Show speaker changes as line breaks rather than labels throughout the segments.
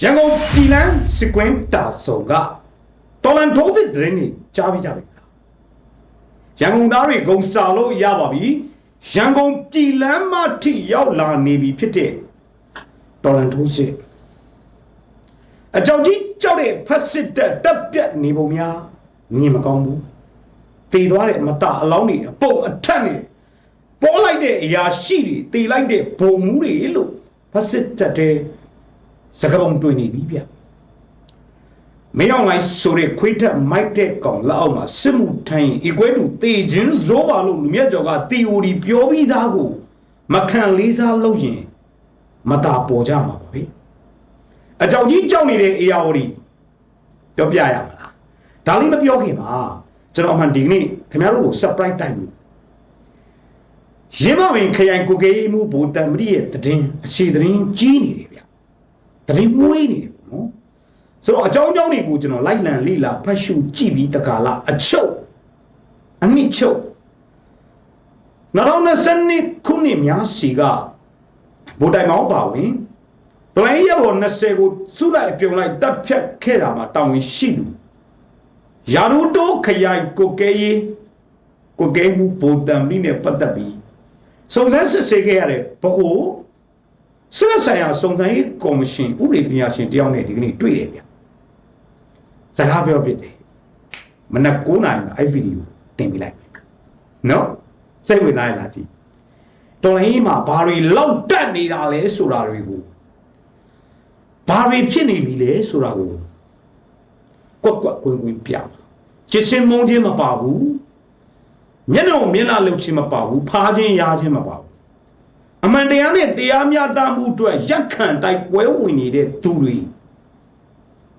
ရန်ကုန်ပြည်လန်းစကွင်းတာဆုံကတော်လန်ထိုးစစ်သတင်းတွေကြားပြီးကြပြီလားရန်ကုန်သားတွေဂုံစာလို့ရပါပြီရန်ကုန်ပြည်လန်းမထိရောက်လာနေပြီဖြစ်တဲ့တော်လန်ထိုးစစ်အကြောက်ကြီးကြောက်တဲ့ဖက်စစ်တပ်တပ်ပြတ်နေပုံများမြင်မကောင်းဘူးတည်သွားတဲ့အမတအလောင်းတွေအပုတ်အထက်နေပေါ်လိုက်တဲ့အရာရှိတွေတည်လိုက်တဲ့ဘုံမူတွေလို့ဖက်စစ်တပ်တဲ့ စကပုံတွေ့နေပြီဗျမင်းအောင်လိုင်းဆိုတဲ့ခွေးထက်မိုက်တဲ့ကောင်လက်အောက်မှာစစ်မှုထိုင်းရင်အကွဲတူတေခြင်းဇိုးပါလို့လူမြတ်ကျော်က theory ပြောပြီးသားကိုမခံလေးစားလို့ရင်မတာပေါ်ကြမှာပါဗျအကြောင်ကြီးကြောက်နေတဲ့အေယာဝတီပြောပြရမှာလားဒါလေးမပြောခင်ပါကျွန်တော်အမှန်ဒီနေ့ခင်ဗျားတို့ကို surprise တိုက်လို့ရင်းမဝင်ခရိုင်ကိုကေးမှုဘူတံမရီရဲ့တည်င်းအခြေတည်င်းကြီးနေတယ်ဗျ တတိမွေးနေတယ်ပေါ့နော်ဆိုတော့အကြောင်းအကြောင်းတွေကိုကျွန်တော်လိုက်လံလေ့လာဖတ်ရှုကြည့်ပြီးတကာလအချုပ်အနှစ်ချုပ်2020ခုနှစ်များစီကဗိုလ်တိုင်မောင်းပါဝင်ဒလိုင်းရဘော20ကိုစုလိုက်ပြုံလိုက်တပ်ဖြတ်ခဲ့တာမှာတောင်းဝင်ရှိလူယာရူတိုခရိုင်ကိုကဲရီကိုကဲမှုဗိုလ်တံပြီးနဲ့ပတ်သက်ပြီးစုံစမ်းစစ်ဆေးခဲ့ရတဲ့ဘ အိုးဆက်ဆိုင်ရာစုံစမ်းရေးကော်မရှင်ဥပဒေပညာရှင်တယောက်နဲ့ဒီကနေ့တွေ့တယ်ဗျစကားပြောဖြစ်တယ်မနက်9နာရီမှာအဲ့ဗီဒီယိုတင်ပြလိုက်နော်စိတ်ဝင်စားရလားကြည့်တော်လိုင်းမှာဘာတွေလောက်တက်နေတာလဲဆိုတာတွေကိုဘာတွေဖြစ်နေပြီလဲဆိုတာကိုကွက်ကွက်ကွင်းကွင်းပြချစ်ချင်းမုန်းချင်းမပါဘူးမျက်နှာကိုမျက်နှာလှုပ်ချင်းမပါဘူးဖားချင်းရားချင်းမပါဘူး အမှန်တရားနဲ့တရားမျှတမှုအတွက်ရက်ခံတိုက်ပွဲဝင်နေတဲ့သူတွေ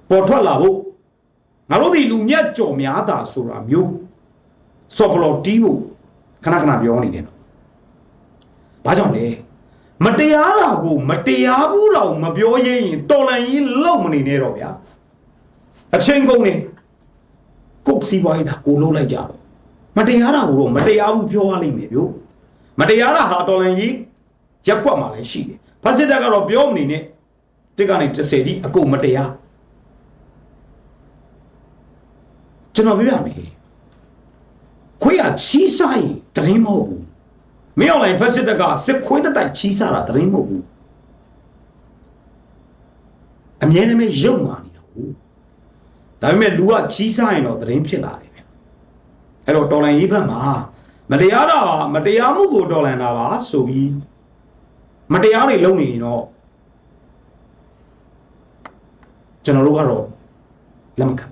ပေါ်ထွက်လာဖို့ငါတို့ဒီလူမြတ်ကြော်များတာဆိုတာမျိုးစော်ပလော်တီးဖို့ခဏခဏပြောနေတယ်နော်။ဘာကြောင့်လဲမတရားတာကိုမတရားဘူးတော့မပြောရရင်တော်လန်ကြီးလုံမနေနဲ့တော့ဗျာ။အချင်းကုန်နေကုတ်စီပွားရေးတာကိုလုံးလိုက်ကြတော့မတရားတာကိုတော့မတရားဘူးပြောရလိမ့်မယ်ဗျို့။မတရားတာဟာတော်လန်ကြီး ရက်ကွက်မှာလည်းရှိတယ်ဖတ်စစ်တပ်ကတော့ပြောမနေနဲ့တစ်ကနေ30ဒီအကုန်မတရားကျွန်တော်ပြောပြမယ်ခွေးကချီးစားရင်တရင်မဟုတ်ဘူးမင်းအောင်လိုင်းဖတ်စစ်တပ်ကစစ်ခွေးတတိုက်ချီးစားတာတရင်မဟုတ်ဘူးအမြဲတမ်းရုပ်မာနေတာဟုတ်ဒါပေမဲ့လူကချီးစားရင်တော့တရင်ဖြစ်လာတယ်ဗျအဲ့တော့တော်လိုင်းရေးဘက်မှာမတရားတာမတရားမှုကိုတော်လန်တာပါဆိုပြီး မတရားတွေလုပ်နေရင်တော့ကျွန်တော်တို့ကတော့လက်မခံ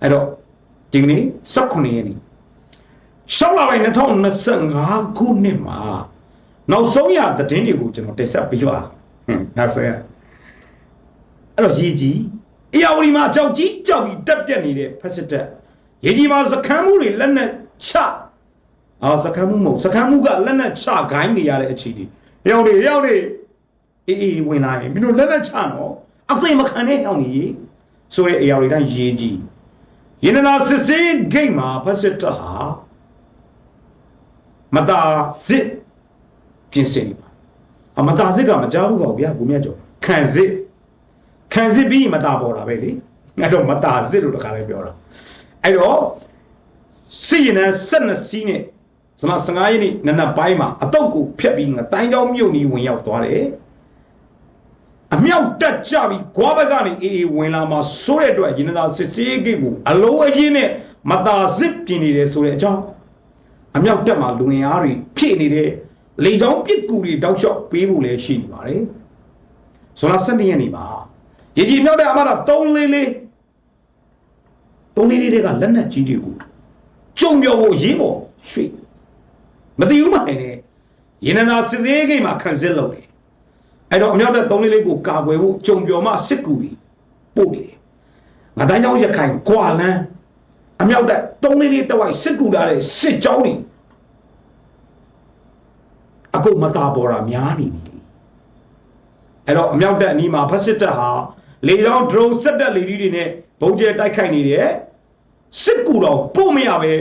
အဲ့တော့ဒီကနေ့16ရက်နေ့ရှောက်လာပိုင်း2025ခုနှစ်မှာနောက်ဆုံးရသတင်းတွေကိုကျွန်တော်တင်ဆက်ပေးပါဟွန်းနောက်ဆုံးရအဲ့တော့ရေးကြီးအရာဝတီမှာအကြောက်ကြီးကြောက်ပြီးတက်ပြက်နေတဲ့ဖက်စစ်တပ်ရေးကြီးမှာစခန်းမှုတွေလက်နဲ့ချ အော်စခန်းမှုမဟုတ်စခန်းမှုကလက်နဲ့ချခိုင်းနေရတဲ့အခြေအနေရောက်နေရောက်နေအေးအေးဝင်လာရင်မင်းတို့လက်နဲ့ချနော်အသိမခံနဲ့ရောက်နေဆိုရဲအရာတွေတိုင်းရေးကြီးရင်းနာစစ်စေးဂိတ်မှာဖက်စစ်တပ်ဟာမတာစစ်ပြင်ဆင်နေပါအမတာစစ်ကမကြောက်ဘူးပေါ့ဗျာကိုမြတ်ကျော်ခံစစ်ခံစစ်ပြီးမတာပေါ်တာပဲလေအဲ့တော့မတာစစ်လို့တခါလေးပြောတာအဲ့တော့စစ်ရင်နဲ့ဆက်နှစ်စီးနဲ့ ဇမ15ရက်နေ့နနက်ပိုင်းမှာအတုတ်ကိုဖျက်ပြီးငတိုင်းကြောင်းမြို့နီဝင်ရောက်သွားတယ်အမြောက်တက်ကြပြီးဂွားဘက်ကနေအေးအေးဝင်လာမှာဆိုတဲ့အတွက်ရင်သာစစ်စေးကိတ်ကိုအလုံးအကြီးနဲ့မတာစစ်ပြင်နေတယ်ဆိုတဲ့အကြောင်းအမြောက်တက်မှာလူငင်အားတွေဖြည့်နေတဲ့လေချောင်းပစ်ကူတွေတောက်လျှောက်ပေးဖို့လည်းရှိနေပါတယ်ဇွန်လ12ရက်နေ့မှာရေကြီးမြောက်တဲ့အမတာ3လေးလေး3လေးလေးတွေကလက်နက်ကြီးတွေကိုကြုံပြောဖို့ရေးပေါ်ရွှေ့ မတည်ဘူးမှနိုင်တယ်ရင်းနှသာစစ်သေးကိမှာခံစစ်လုပ်တယ်အဲ့တော့အမြောက်တဲ့သုံးလေးလေးကိုကာကွယ်ဖို့ကြုံပြော်မှစစ်ကူပြီးပို့နေတယ်ငါတိုင်းကြောင်းရခိုင်ကွာလန်းအမြောက်တဲ့သုံးလေးလေးတဝိုက်စစ်ကူလာတဲ့စစ်ကြောင်းတွေအကုန်မတာပေါ်တာများနေပြီအဲ့တော့အမြောက်တက်အနီးမှာဖက်စစ်တပ်ဟာလေကြောင်း drone စက်တက်လေကြီးတွေနဲ့ဘုံကျဲတိုက်ခိုက်နေတယ်စစ်ကူတော့ပို့မရပဲ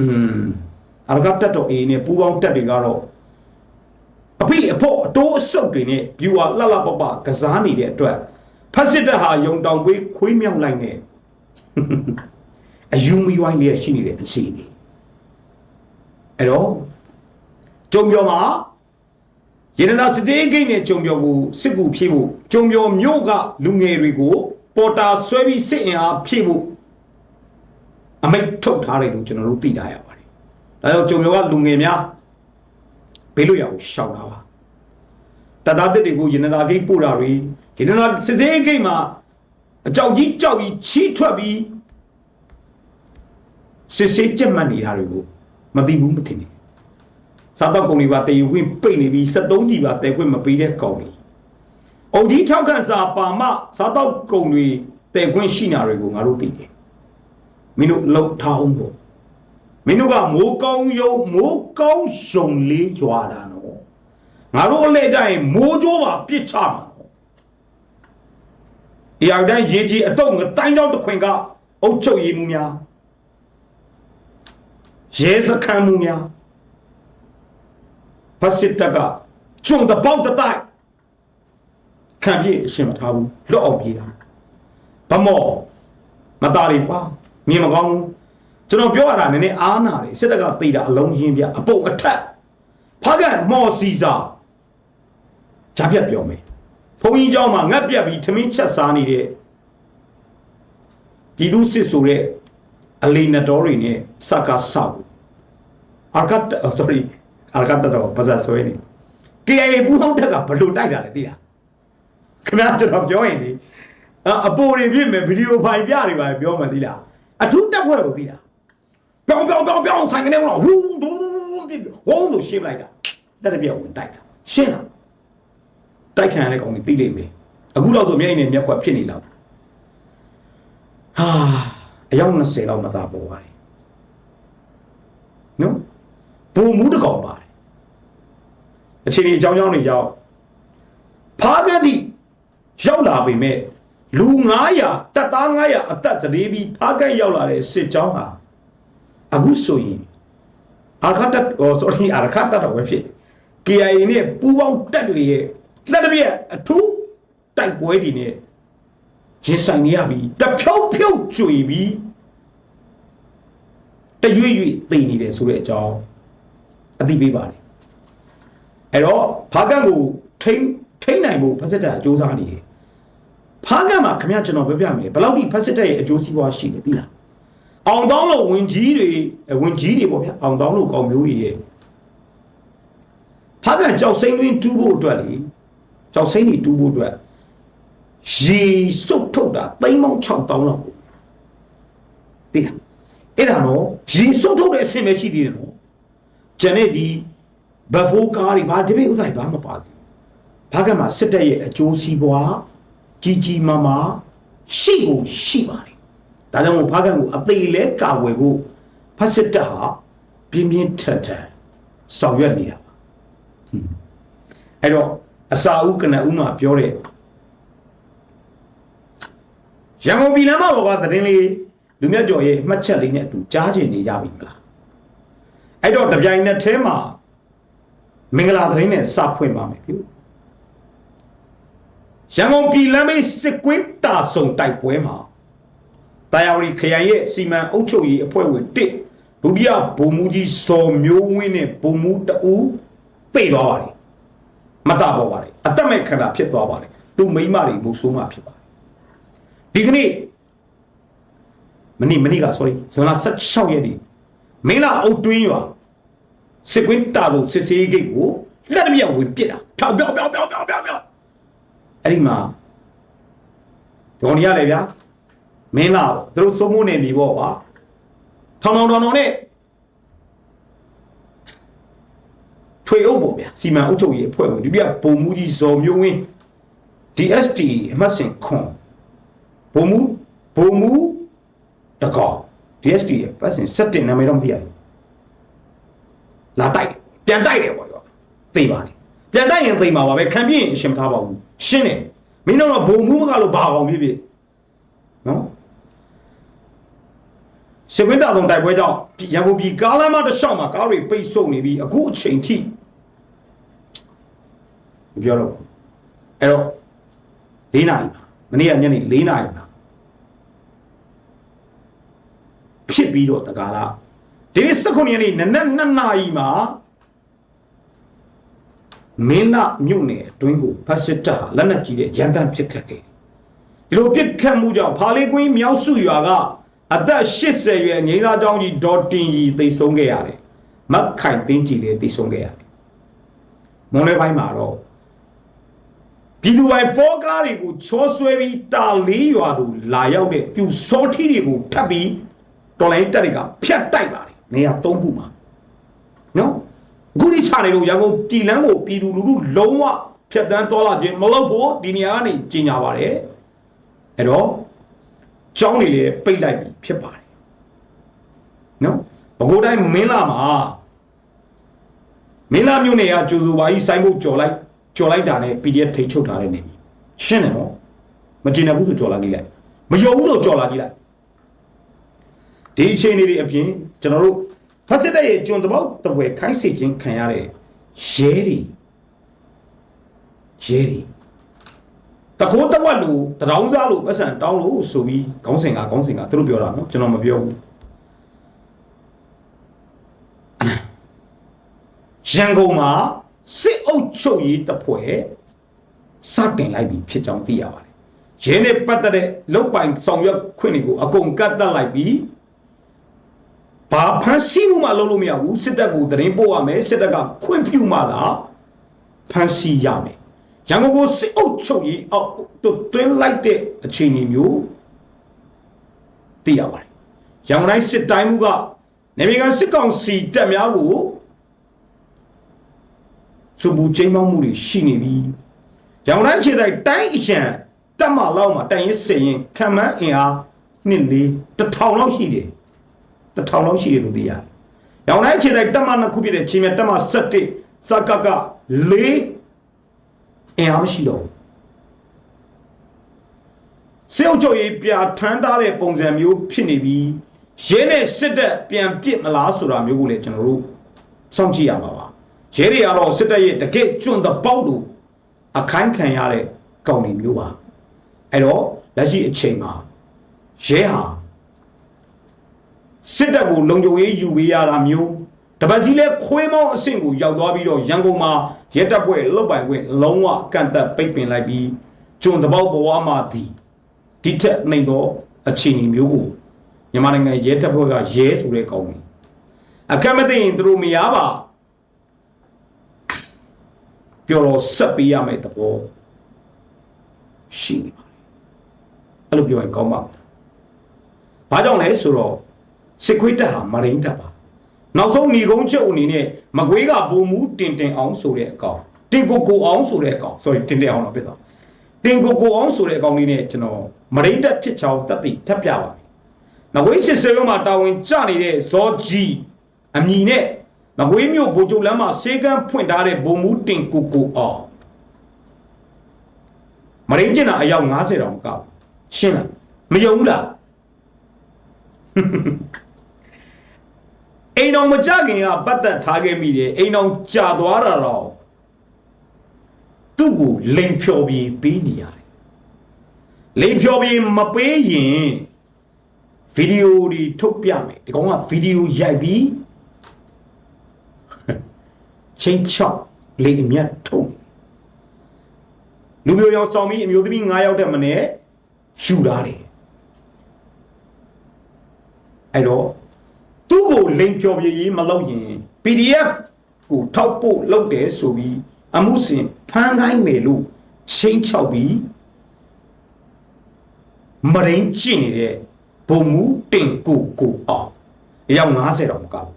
อืม အရကတက်တော့အေးနဲ့ပူပေါင်းတက်တွေကတော့အဖိအဖို့အတိုးအဆုပ်တွေနဲ့ဘီဝါလှလှပပကစားနေတဲ့အတွက်ဖက်စစ်တပ်ဟာယုံတောင်ပွေးခွေးမြောက်လိုက်နဲ့အယူမီဝိုင်းလေးရှိနေတဲ့အခြေအနေအဲ့တော့ကြုံပြောမှာရတနာစစ်သေးဂိတ်နဲ့ကြုံပြောကိုစစ်ကူဖြည့်ဖို့ကြုံပြောမြို့ကလူငယ်တွေကို ပေါ်တာဆွဲပြီးစစ်အင်အားဖြည့်ဖို့အမိတ်ထုတ်ထားတယ်လို့ကျွန်တော်တို့သိထားရပါတယ် ဒါကြောင့်ကြုံပြောကလူငယ်များဘေးလို့ရအောင်ရှောင်တာပါတသားတစ်တွေကိုရတနာဂိတ်ပို့တာတွေရတနာစစ်သေးဂိတ်မှာအကြောက်ကြီးကြောက်ပြီးချီးထွက်ပြီးစစ်စစ်ကြက်မှတ်နေတာတွေကိုမသိဘူးမထင်နဲ့စားတော့ကုန်တွေပါတည်ယူခွင့်ပိတ်နေပြီး73ကြီးပါတည်ခွင့်မပေးတဲ့ကောင်တွေအုံကြီးထောက်ခံစာပါမစားတော့ကုန်တွေတည်ခွင့်ရှိနာတွေကိုငါတို့သိတယ်မင်းတို့လှုပ်ထားအောင်ပေါ့ မင်းတို့ကမိုးကောင်းယုံမိုးကောင်းယုံလေးကြွာတာနော်ငါတို့အလဲကြရင်မိုးကြိုးပါပြစ်ချမှာနော်အရာတိုင်းရေကြီးအတော့ငတိုင်းကြောင်းတစ်ခွင်ကအုတ်ချုပ်ရည်မှုများရဲစခန်းမှုများဖက်စစ်တပ်ကကျုံတဲ့ပေါက်တဲ့တိုင်ခံပြည့်အရှင်မထားဘူးလွတ်အောင်ပြေးတာဗမောမသားရီပါမြင်မကောင်းဘူး ကျွန်တော်ပြောရတာနည်းနည်းအားနာတယ်စစ်တပ်ကသိတာအလုံးရင်းပြအပုတ်အထက်ဖခင်မော်စီစာဂျာပြတ်ပြောမယ်ဘုန်းကြီးเจ้าမှာငတ်ပြတ်ပြီးထမင်းချက်စားနေတဲ့ပြည်သူစစ်ဆိုတဲ့အလီနတော်တွေနဲ့စကားဆောက်အာကတ် sorry အာကတ်တော့ဘာသာဆွဲနေ KIA ဘူးဟောင်းတက်ကဘလို့တိုက်တာလဲသိလားခင်ဗျားကျွန်တော်ပြောရင်ဒီအပေါ်တွေပြည့်မယ်ဗီဒီယိုဖိုင်ပြတွေပါပြောမှသိလားအထူးတက်ဖွဲ့ကိုသိလား ပြောင်းပြောင်းပြောင်းပြောင်းဆိုင်ကနေတော့ဝူးဒူးပြည့်ဝုန်းလို့ရှင်းလိုက်တာတက်တပြက်ဝင်တိုက်တာရှင်းလားတိုက်ခံရတဲ့ကောင်ကြီးသိလိမ့်မယ်အခုတော့ဆိုမျက်ရည်နဲ့မျက်ကွက်ဖြစ်နေလောက်ဟာအယောက်20လောက်မသာပေါ်ပါတယ်နော်ဘုံမူးတစ်ကောင်ပါတယ်အချိန်ကြီးအကြောင်းကြောင်းတွေရောက်ဖားကတိရောက်လာပြီမဲ့လူ900တပ်သား900အသက်စတေးပြီးဖားကတ်ရောက်လာတဲ့စစ်ကြောင်းဟာ အခုဆိုရင်အာခတ်တက်ဟော sorry အာခတ်တက်တော့ပဲဖြစ် KIA နဲ့ပူးပေါင်းတပ်တွေရဲ့လက်တစ်ပြက်အထူးတိုက်ပွဲတွေနဲ့ရင်ဆိုင်နေရပြီတဖြုတ်ဖြုတ်ကြွေပြီးတရွေ့ရွေ့သိနေတယ်ဆိုတဲ့အကြောင်းအသိပေးပါတယ်အဲ့တော့ဖားကန်ကိုထိမ့်ထိမ့်နိုင်ဖို့ဖက်စစ်တပ်အကျိုးစားနေတယ်ဖားကန်မှာခင်ဗျာကျွန်တော်ပြောပြမယ်ဘယ်လောက်ဒီဖက်စစ်တပ်ရဲ့အကျိုးစီးပွားရှိလဲသိလား အောင်တောင်းလို့ဝင်ကြီးတွေဝင်ကြီးတွေပေါ့ဗျာအောင်တောင်းလို့ကောင်မျိုးတွေရဲ့ဖားကန်ကြောက်စိမ့်တွင်းတူးဖို့အတွက်လေကြောက်စိမ့်တွေတူးဖို့အတွက်ရေစုပ်ထုတ်တာသိန်းပေါင်း6000လောက်ကိုသိလားအဲ့ဒါတော့ရေစုပ်ထုတ်တဲ့အဆင့်ပဲရှိသေးတယ်နော်ကျန်တဲ့ဒီဘဖိုးကားတွေဘာဒီပိဥဆိုင်ဘာမပါဘူးဘာကမှစစ်တပ်ရဲ့အကျိုးစီးပွားကြီးကြီးမားမားရှိကိုရှိပါတယ် ဒါကြောင့်မို့ဘာကံကိုအသေးလဲကာဝယ်ဖို့ဖတ်စစ်တပ်ဟာပြင်းပြင်းထန်ထန်ဆောင်ရွက်နေတာပါဟွန်းအဲ့တော့အစာဦးကနဦးမှာပြောတဲ့ရန်ကုန်ပြည်လမ်းမဘောကသတင်းလေးလူမြတ်ကျော်ရဲ့မှတ်ချက်လေးနဲ့အတူကြားချင်နေကြပြီမလားအဲ့တော့တပြိုင်နက်တည်းမှာမင်္ဂလာသတင်းနဲ့စဖွင့်ပါမယ်ပြုရန်ကုန်ပြည်လမ်းမေးစစ်ကွင်းတာဆုံတိုက်ပွဲမှာ တာယာဝတီခရိုင်ရဲ့စီမံအုပ်ချုပ်ရေးအဖွဲ့ဝင်တစ်ဒုတိယဗိုလ်မှူးကြီးစော်မျိုးဝင်းနဲ့ဗိုလ်မှူးတဦးပြေသွားပါတယ်မတပေါ်ပါတယ်အသက်မဲ့ခန္ဓာဖြစ်သွားပါတယ်သူမိမတွေမူဆိုးမှဖြစ်ပါတယ်ဒီကနေ့မနေ့မနေ့က sorry ဇွန်လ16ရက်နေ့မင်းလာအုတ်တွင်းရွာစစ်ကွင်းတာလို့စစ်စေးဂိတ်ကိုလက်တပြက်ဝင်ပစ်တာဖြောက်ဖြောက်ဖြောက်ဖြောက်ဖြောက်ဖြောက်ဖြောက်အဲ့ဒီမှာဒေါ်နီရလေဗျာ မင်းလာသူတို့စိုးမိုးနေပြီပေါ့ကွာထောင်ထောင်ထောင်ထောင်နဲ့ထွေအုပ်ပေါ့ဗျာစီမံအုပ်ချုပ်ရေးအဖွဲ့ဝင်ဒီပြပုံမူကြီးဇော်မျိုးဝင်း DST အမှတ်စဉ်ခွန်ပုံမူပုံမူတကော DST ရဲ့ပတ်စဉ်7နာမည်တော့မသိရဘူးလာတိုက်တယ်ပြန်တိုက်တယ်ပေါ့ရောသိပါတယ်ပြန်တိုက်ရင်သိမှာပါပဲခံပြင်းရင်အရှင်မထားပါဘူးရှင်းတယ်မင်းတို့တော့ဘုံမူးမကလို့ဘာအောင်ဖြစ်ဖြစ်နော် ရှင်းဝင်းတာဆုံးတိုက်ပွဲကြောင့်ရန်ကုန်ပြည်ကားလမ်းမတစ်လျှောက်မှာကားတွေပိတ်ဆို့နေပြီးအခုအချိန်ထိမပြောတော့ဘူးအဲ့တော့၄နာရီပါမနေ့ကညနေ၄နာရီပါဖြစ်ပြီးတော့တကားလားဒီနေ့19ရက်နေ့နနက်2နာရီမှာမင်းလာမြို့နယ်အတွင်းကိုဖတ်စစ်တပ်ဟာလက်နက်ကြီးတဲ့ရန်တမ်းပစ်ခတ်ခဲ့တယ်ဒီလိုပစ်ခတ်မှုကြောင့်ဖာလေးကွင်းမြောက်စုရွာက အသက်80ရွယ်ငိမ့်သားကျောင်းကြီးဒေါ်တင်ကြီးသိဆုံးခဲ့ရတယ်မက်ခိုင်တင်းကြီးလည်းသိဆုံးခဲ့ရတယ်မွန်လဲပိုင်းမှာတော့ပြည်သူပိုင်ဖောကားတွေကိုချောဆွဲပြီးတာလေးရွာသူလာရောက်တဲ့ပြူစောထီတွေကိုထပ်ပြီးတော်လိုင်းတက်တွေကဖျက်တိုက်ပါတယ်နေရာ၃ခုမှာနော်အခုဒီချနေလို့ရန်ကုန်ပြည်လန်းကိုပြည်သူလူထုလုံးဝဖျက်တမ်းတော်လာခြင်းမလုပ်ဖို့ဒီနေရာကနေကြီးညာပါတယ်အဲ့တော့ ကျောင်းတွေလည်းပိတ်လိုက်ပြီဖြစ်ပါတယ်နော်ဘကိုးတိုင်းမင်းလာမှာမင်းလာမြို့နယ်ကကျိုးစုပါကြီးစိုင်းဖို့ကြော်လိုက်ကြော်လိုက်တာနဲ့ PDF ထိတ်ချုပ်ထားတဲ့နေပြီရှင်းတယ်နော်မကျင်တယ်ဘူးဆိုကြော်လာကြည့်လိုက်မယုံဘူးဆိုကြော်လာကြည့်လိုက်ဒီအခြေအနေတွေအပြင်ကျွန်တော်တို့ဖက်စစ်တဲ့ရဲ့ကျွန်တပေါက်တပွဲခိုင်းစေခြင်းခံရတဲ့ရဲတွေရဲတွေ တခိုးတဝက်လို့တရောင်းစားလို့ပတ်စံတောင်းလို့ဆိုပြီးခေါင်းစဉ်ကခေါင်းစဉ်ကသူတို့ပြောတာနော်ကျွန်တော်မပြောဘူးရန်ကုန်မှာစစ်အုပ်ချုပ်ရေးတပ်ဖွဲ့စတင်လိုက်ပြီဖြစ်ကြောင်းသိရပါတယ်။ရင်းနဲ့ပတ်သက်တဲ့လုတ်ပိုင်ဆောင်ရွက်ခွင့်တွေကိုအကုန်ကတ်တက်လိုက်ပြီးဘာဖန်ဆီးမှုမှလုပ်လို့မရဘူးစစ်တပ်ကိုတရင်ပို့ရမယ်စစ်တပ်ကခွင့်ပြုမှသာဖန်ဆီးရမယ်။ ရန်ကုန်ကိုစစ်အုပ်ချုပ်ရေးအောက်တွတွင်းလိုက်တဲ့အခြေအနေမျိုးသိရပါတယ်။ရန်ကုန်တိုင်းစစ်တိုင်းမှုကနေပြည်တော်စစ်ကောင်စီတပ်များကိုစုပူချိန်မောင်းမှုတွေရှိနေပြီ။ရောင်တိုင်းခြေတိုင်းတိုင်းအချံတက်မလောက်မှာတိုင်ရင်စင်ရင်ခံမန်းအင်အားနှစ်လေးတစ်ထောင်လောက်ရှိတယ်။တစ်ထောင်လောက်ရှိတယ်လို့သိရတယ်။ရောင်တိုင်းခြေတိုင်းတက်မနှစ်ခုပြည့်တဲ့ချင်းမြတ်တက်မ7စကက4 အင်အားမရှိတော့ဘူး။စေအုပ်ချုပ်ရေးပြထမ်းထားတဲ့ပုံစံမျိုးဖြစ်နေပြီးရဲနဲ့စစ်တပ်ပြန်ပစ်မလားဆိုတာမျိုးကိုလည်းကျွန်တော်တို့စောင့်ကြည့်ရမှာပါ။ရဲတွေကတော့စစ်တပ်ရဲ့တကယ့်ကျွန်းတပေါက်လို့အခိုင်းခံရတဲ့ကောင်တွေမျိုးပါအဲ့တော့လက်ရှိအချိန်မှာရဲဟာစစ်တပ်ကိုလုံခြုံရေးယူပေးရတာမျိုး တပတ်စီလဲခွေးမောင်းအဆင့်ကိုရောက်သွားပြီးတော့ရန်ကုန်မှာရဲတပ်ဖွဲ့လုတ်ပိုင်ခွင့်လုံးဝကန့်သက်ပိတ်ပင်လိုက်ပြီးကျွန်းတပေါက်ဘဝမှာဒီဒီထက်နှိမ်သောအခြေအနေမျိုးကိုမြန်မာနိုင်ငံရဲတပ်ဖွဲ့ကရဲဆိုတဲ့ကောင်တွေအခက်မသိရင်သူတို့မရပါပြောတော့ဆက်ပေးရမယ့်သဘောရှိနေပါတယ်အဲ့လိုပြောရင်ကောင်းပါ့မလားဘာကြောင့်လဲဆိုတော့စစ်ခွေးတက်ဟာမရင်းတက်ပါ နောက်ဆုံးညီကုန်းချုပ်အနေနဲ့မကွေးကပုံမူတင်တင်အောင်ဆိုတဲ့အကောင်တင်ကိုကိုအောင်ဆိုတဲ့အကောင် sorry တင်တင်အောင်တော့ပြတော့တင်ကိုကိုအောင်ဆိုတဲ့အကောင်လေးနဲ့ကျွန်တော်မရင်းတက်ဖြစ်ချောင်းတက်တည်ထပ်ပြပါမယ်မကွေးစစ်စေရုံးမှာတာဝန်ကျနေတဲ့ဇောကြီးအမည်နဲ့မကွေးမြို့ဗိုလ်ချုပ်လမ်းမှာစေကန်းဖွင့်ထားတဲ့ဘုံမူတင်ကိုကိုအောင်မရင်းကျင်တာအယောက်90တောင်ကောက်ရှင်းလားမယုံဘူးလား အိမ်တော်မကြခင်ကပတ်သက်ထားခဲ့မိတယ်အိမ်တော်ကြာသွားတာတော့သူ့ကိုလိန်ဖြော်ပြီးပေးနေရတယ်လိန်ဖြော်ပြီးမပေးရင်ဗီဒီယိုတွေထုတ်ပြမယ်ဒီကောင်ကဗီဒီယိုရိုက်ပြီးချင်းချောက်လေအမြတ်ထုံးလူမျိုးရောင်ဆောင်ပြီးအမျိုးသမီး9ယောက်တဲ့မနဲ့ယူလာတယ်အဲ့တော့ သူ့ကိုလိန်ဖြော်ပြရေးမလုပ်ရင် PDF ကိုထောက်ပို့လုပ်တယ်ဆိုပြီးအမှုစဉ်ဖမ်းခိုင်းမယ်လို့ချင်းချောက်ပြီးမရင်းကျင့်နေတဲ့ဘုံမူတင်ကိုကိုအောင်အယောက်90တော့မကောက်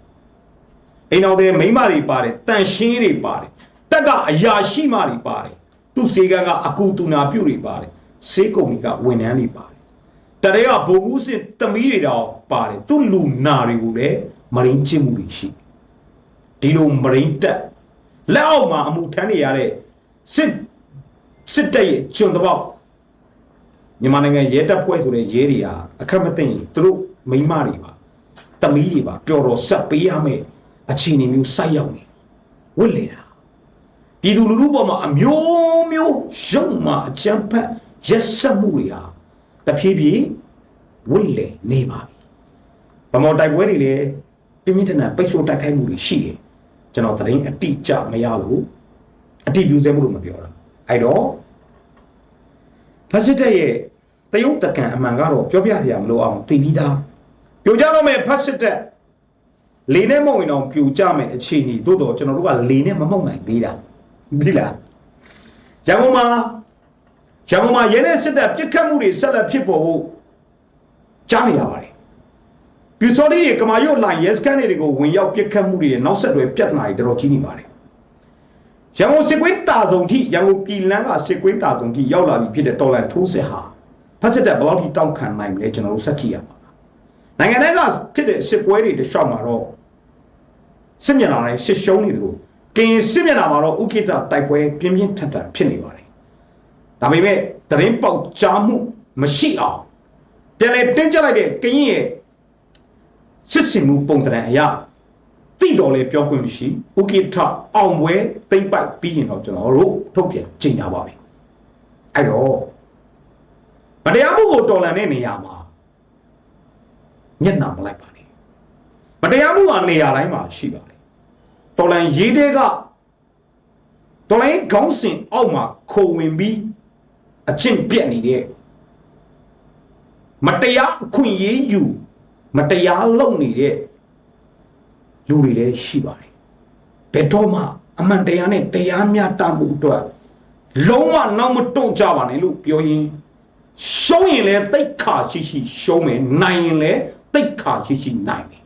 အိမ်တော်တဲ့မိန်းမတွေပါတယ်တန်ရှင်းတွေပါတယ်တက်ကအရာရှိမတွေပါတယ်သူ့စေကန်းကအကူတူနာပြုတ်တွေပါတယ်စေကုံကြီးကဝန်ထမ်းတွေပါတယ် တရဲကဘုံမှုစစ်သမီးတွေတော့ပါတယ်သူ့လူနာတွေကိုလည်းမရင်းချင်းမှုတွေရှိဒီလိုမရင်းတက်လက်အောက်မှာအမှုထမ်းနေရတဲ့စစ်စစ်တပ်ရဲ့ကျွန်းတပေါက်မြန်မာနိုင်ငံရဲတပ်ဖွဲ့ဆိုတဲ့ရဲတွေဟာအခက်မသိရင်သူတို့မိန်းမတွေပါသမီးတွေပါပျော်တော်ဆက်ပေးရမယ်အခြေအနေမျိုးစိုက်ရောက်နေဝစ်လေတာပြည်သူလူထုပေါ်မှာအမျိုးမျိုးရုံမှအကြမ်းဖက်ရက်စက်မှုတွေဟာ တဖြည်းဖြည်းဝိလေနေပါပြီဗမော်တိုက်ပွဲတွေလည်းပြင်းပြင်းထန်ထန်ပိတ်ဆို့တိုက်ခိုက်မှုတွေရှိတယ်ကျွန်တော်သတင်းအတိအကျမရလို့အတိပြုစဲမှုလို့မပြောတာအဲ့တော့ဖက်စစ်တပ်ရဲ့တယုတ်တကန်အမှန်ကတော့ပြောပြစရာမလိုအောင်သိပြီးသားပြိုကြတော့မယ်ဖက်စစ်တပ်လေနဲ့မဟုတ်ရင်တော့ပြိုကြမယ်အခြေအနေသို့တော့ကျွန်တော်တို့ကလေနဲ့မမှုတ်နိုင်သေးတာဒီလားရန်ကုန်မှာ ရန်ကုန်မှာရဲနဲ့စစ်တပ်ပြစ်ခတ်မှုတွေဆက်လက်ဖြစ်ပေါ်ဖို့ကြားနေရပါတယ်ပြူစော်ဒီတွေကမာရွတ်လိုင်းရဲစကန်တွေကိုဝင်ရောက်ပြစ်ခတ်မှုတွေနဲ့နောက်ဆက်တွဲပြဿနာတွေတော်တော်ကြီးနေပါတယ်ရန်ကုန်စစ်ကွင်းတာဆုံထိရန်ကုန်ပြည်လန်းကစစ်ကွင်းတာဆုံထိရောက်လာပြီဖြစ်တဲ့တော်လန်ထိုးစစ်ဟာဖက်စစ်တပ်ဘယ်လောက်ထိတောက်ခံနိုင်မလဲကျွန်တော်တို့စက်ကြည့်ရပါနိုင်ငံထဲကဖြစ်တဲ့စစ်ပွဲတွေတခြားမှာတော့စစ်မျက်နှာတိုင်းစစ်ရှုံးနေတယ်လို့ကင်စစ်မျက်နှာမှာတော့ဥက္ကိတတိုက်ပွဲပြင်းပြင်းထန်ထန်ဖြစ်နေပါတယ် ဒါပေမဲ့သတင်းပေါက်ကြားမှုမရှိအောင်ပြန်လဲတင်းကျပ်လိုက်တဲ့ကရင်ရဲ့စစ်စင်မှုပုံသဏ္ဍာန်အရာတိတော်လဲပြောခွင့်မရှိဥက္ကိတအောင်ပွဲသိမ့်ပိုက်ပြီးရင်တော့ကျွန်တော်တို့ထုတ်ပြန်ကြေညာပါမယ်အဲ့တော့မတရားမှုကိုတော်လန်တဲ့နေရာမှာညက်နာမလိုက်ပါနဲ့မတရားမှုကနေရာတိုင်းမှာရှိပါတယ်တော်လန်ရေးတဲ့ကတော်လန်ရေးခေါင်းစဉ်အောက်မှာခိုဝင်ပြီး အကျင့်ပြက်နေတဲ့မတရားအခွင့်အရေးယူမတရားလုပ်နေတဲ့လူတွေလည်းရှိပါတယ်ဘယ်တော့မှအမှန်တရားနဲ့တရားမျှတမှုအတွက်လုံးဝနောက်မတွန့်ကြပါနဲ့လို့ပြောရင်ရှုံးရင်လည်းတိတ်ခါရှိရှိရှုံးမယ်နိုင်ရင်လည်းတိတ်ခါရှိရှိနိုင်မယ်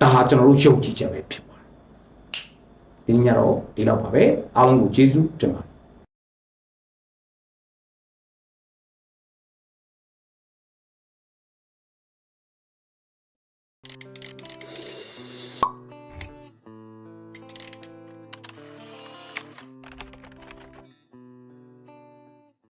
ဒါဟာကျွန်တော်တို့ယုံကြည်ချက်ပဲဖြစ်ပါတယ်ဒီညတော့ဒီတော့ပါပဲအားလုံးကိုကျေးဇူးတင်ပါတယ်